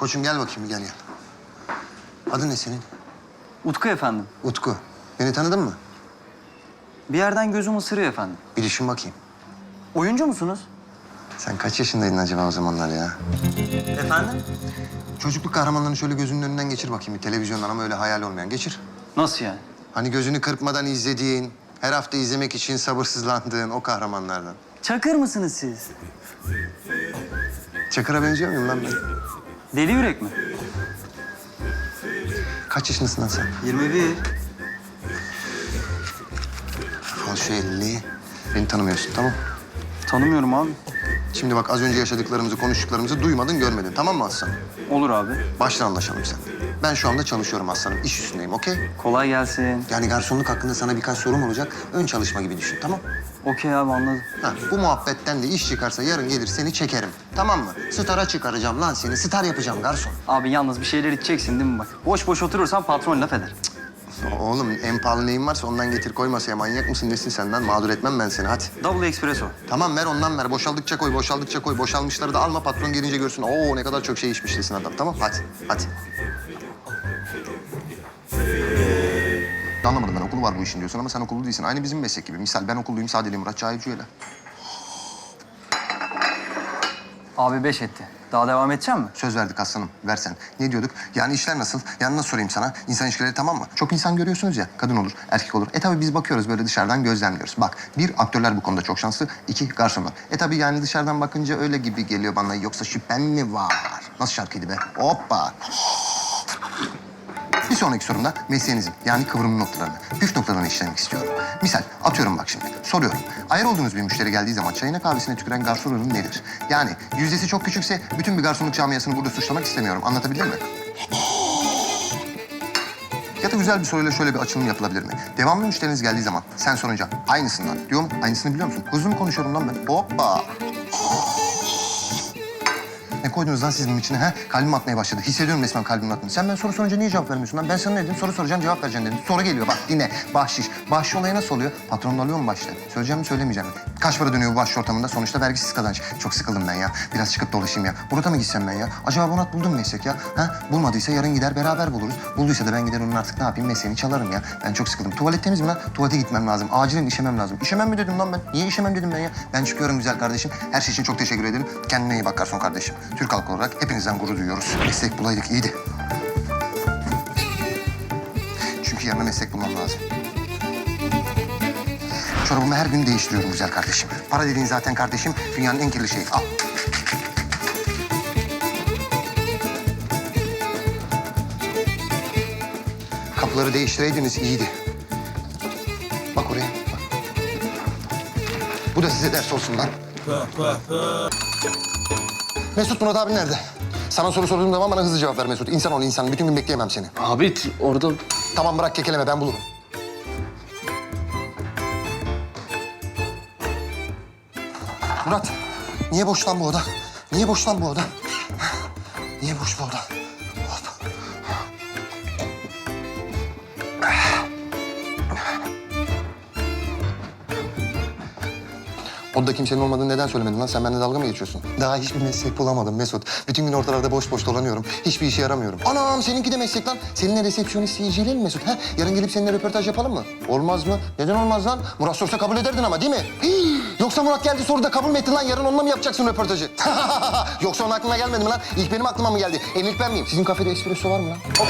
Koçum gel bakayım gel gel. Adın ne senin? Utku efendim. Utku. Beni tanıdın mı? Bir yerden gözüm ısırıyor efendim. Bir düşün bakayım. Oyuncu musunuz? Sen kaç yaşındaydın acaba o zamanlar ya? Efendim? Çocukluk kahramanlarını şöyle gözünün önünden geçir bakayım bir televizyondan ama öyle hayal olmayan. Geçir. Nasıl yani? Hani gözünü kırpmadan izlediğin, her hafta izlemek için sabırsızlandığın o kahramanlardan. Çakır mısınız siz? Çakır'a benziyor muyum lan ben? Deli yürek mi? Kaç yaşındasın lan sen? 21. Al şu elini. Beni tanımıyorsun tamam Tanımıyorum abi. Şimdi bak az önce yaşadıklarımızı, konuştuklarımızı duymadın, görmedin. Tamam mı aslanım? Olur abi. Baştan anlaşalım sen. Ben şu anda çalışıyorum aslanım. İş üstündeyim, okey? Kolay gelsin. Yani garsonluk hakkında sana birkaç sorum olacak. Ön çalışma gibi düşün, tamam? Okey abi anladım. Ha, bu muhabbetten de iş çıkarsa yarın gelir seni çekerim. Tamam mı? Star'a çıkaracağım lan seni. Star yapacağım garson. Abi yalnız bir şeyler içeceksin değil mi bak? Boş boş oturursan patron laf eder. Cık. Oğlum en pahalı neyin varsa ondan getir koy masaya. Manyak mısın nesin sen lan? Mağdur etmem ben seni hadi. Double espresso. Tamam ver ondan ver. Boşaldıkça koy, boşaldıkça koy. Boşalmışları da alma patron gelince görsün. Oo ne kadar çok şey içmiş desin adam. Tamam hadi, hadi. Anlamadım ben okulu var bu işin diyorsun ama sen okullu değilsin. Aynı bizim meslek gibi. Misal ben okulluyum sadeli Murat Cahilci'yle. Abi beş etti. Daha devam edecek mi? Söz verdik aslanım. Versen. Ne diyorduk? Yani işler nasıl? Yani nasıl sorayım sana? İnsan ilişkileri tamam mı? Çok insan görüyorsunuz ya. Kadın olur, erkek olur. E tabii biz bakıyoruz böyle dışarıdan gözlemliyoruz. Bak bir aktörler bu konuda çok şanslı. iki garsonlar. E tabii yani dışarıdan bakınca öyle gibi geliyor bana. Yoksa şüphem mi var? Nasıl şarkıydı be? Hoppa. Bir sonraki sorumda mesleğinizin yani kıvrım noktalarını, püf noktalarını işlemek istiyorum. Misal atıyorum bak şimdi soruyorum. Ayar olduğunuz bir müşteri geldiği zaman çayına kahvesine tüküren garson oranı nedir? Yani yüzdesi çok küçükse bütün bir garsonluk camiasını burada suçlamak istemiyorum. Anlatabildim mi? Ya da güzel bir soruyla şöyle bir açılım yapılabilir mi? Devamlı müşteriniz geldiği zaman sen sorunca aynısından diyor mu? Aynısını biliyor musun? Hızlı mı konuşuyorum lan ben? Hoppa! Ne koydunuz lan siz bunun içine ha? Kalbim atmaya başladı. Hissediyorum resmen kalbimin atını. Sen ben soru sorunca niye cevap vermiyorsun lan? Ben sana ne dedim? Soru soracağım cevap vereceksin dedim. Soru geliyor bak dinle. Bahşiş. Bahşiş olayı nasıl oluyor? Patron alıyor mu başta? Söyleyeceğim mi söylemeyeceğim mi? Kaç para dönüyor bu bahşiş ortamında? Sonuçta vergisiz kazanç. Çok sıkıldım ben ya. Biraz çıkıp dolaşayım ya. Burada mı gitsem ben ya? Acaba Bonat buldum meslek ya? Ha? Bulmadıysa yarın gider beraber buluruz. Bulduysa da ben gider onun artık ne yapayım mesleğini çalarım ya. Ben çok sıkıldım. Tuvalet temiz mi lan? Tuvalete gitmem lazım. Acilen işemem lazım. İşemem mi dedim lan ben? Niye işemem dedim ben ya? Ben çıkıyorum güzel kardeşim. Her şey için çok teşekkür ederim. Kendine iyi bak garson kardeşim. Türk halkı olarak hepinizden gurur duyuyoruz. Meslek bulaydık iyiydi. Çünkü yarına meslek bulmam lazım. Çorabımı her gün değiştiriyorum güzel kardeşim. Para dediğin zaten kardeşim dünyanın en kirli şeyi. Al. Kapıları değiştireydiniz iyiydi. Bak oraya. Bak. Bu da size ders olsun lan. Mesut Murat abi nerede? Sana soru sorduğum zaman bana hızlı cevap ver Mesut. İnsan ol insan. Bütün gün bekleyemem seni. Abi orada Tamam bırak kekeleme ben bulurum. Murat, niye boş lan bu oda? Niye boş lan bu oda? Niye boş bu oda? Odada kimsenin olmadığını neden söylemedin lan? Sen benimle dalga mı geçiyorsun? Daha hiçbir meslek bulamadım Mesut. Bütün gün ortalarda boş boş dolanıyorum. Hiçbir işe yaramıyorum. Anam seninki de meslek lan. Seninle resepsiyonist seyirciyle mi Mesut? Ha? Yarın gelip seninle röportaj yapalım mı? Olmaz mı? Neden olmaz lan? Murat sorsa kabul ederdin ama değil mi? Hii! Yoksa Murat geldi soruda kabul mü ettin lan? Yarın onunla mı yapacaksın röportajı? Yoksa onun aklına gelmedi mi lan? İlk benim aklıma mı geldi? En ilk ben miyim? Sizin kafede espresso var mı lan? Hop.